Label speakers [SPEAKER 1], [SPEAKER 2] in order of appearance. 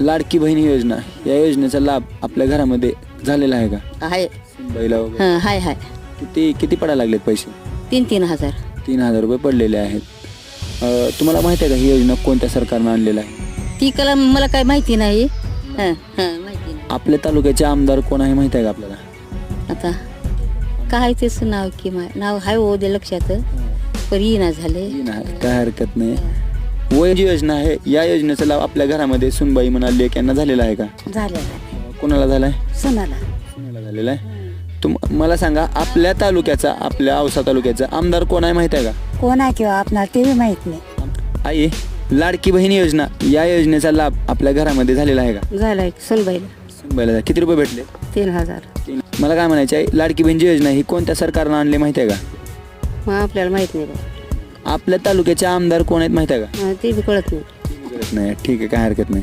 [SPEAKER 1] लाडकी बहीण योजना. या योजनेचा लाभ आपल्या घरामध्ये झालेला आहे का?
[SPEAKER 2] आहे.
[SPEAKER 1] बैला वगैरे.
[SPEAKER 2] हं, हाय हाय.
[SPEAKER 1] किती किती पडायला लागलेत पैसे?
[SPEAKER 2] तीन तीन हजार.
[SPEAKER 1] तीन हजार रुपये पडलेले आहेत. अ, तुम्हाला माहिती आहे का ही योजना कोणत्या सरकारनं आणलेलं आहे?
[SPEAKER 2] ती कला मला काय माहिती नाही. हं, हं, माहिती नाही.
[SPEAKER 1] आपल्या तालुक्याचे आमदार कोण आहे माहिती आहे का आपल्याला?
[SPEAKER 2] आता काय तेच नाव की नाव हाय हो दे लक्षात. पण येईना झाले.
[SPEAKER 1] काय हरकत नाही. वय जी योजना आहे या योजनेचा लाभ आपल्या घरामध्ये सुनबाई म्हणाली लेक यांना झालेला आहे का?
[SPEAKER 2] झालेला
[SPEAKER 1] कोणाला झालाय?
[SPEAKER 2] सोनाला.
[SPEAKER 1] कोणाला झालेला आहे. तुम मला सांगा आपल्या तालुक्याचा आपल्या औसा तालुक्याचा आमदार कोण आहे माहिती आहे का?
[SPEAKER 2] कोण आहे किंवा आपणाला ते बी माहीत नाही.
[SPEAKER 1] आई लाडकी बहीण योजना या योजनेचा लाभ आपल्या घरामध्ये झालेला आहे का?
[SPEAKER 2] झालाय सोनबाईला.
[SPEAKER 1] सुनबाईला किती रुपये भेटले?
[SPEAKER 2] तीन हजार.
[SPEAKER 1] मला काय म्हणायचे आहे लाडकी बहीण जी योजना ही कोणत्या सरकारनं आणली माहिती आहे का?
[SPEAKER 2] मग आपल्याला माहीत नाही बा
[SPEAKER 1] आपल्या तालुक्याचे आमदार कोण आहेत माहिती आहे का?
[SPEAKER 2] ते बी कळत नाही.
[SPEAKER 1] कळत नाही ठीक आहे काय हरकत नाही.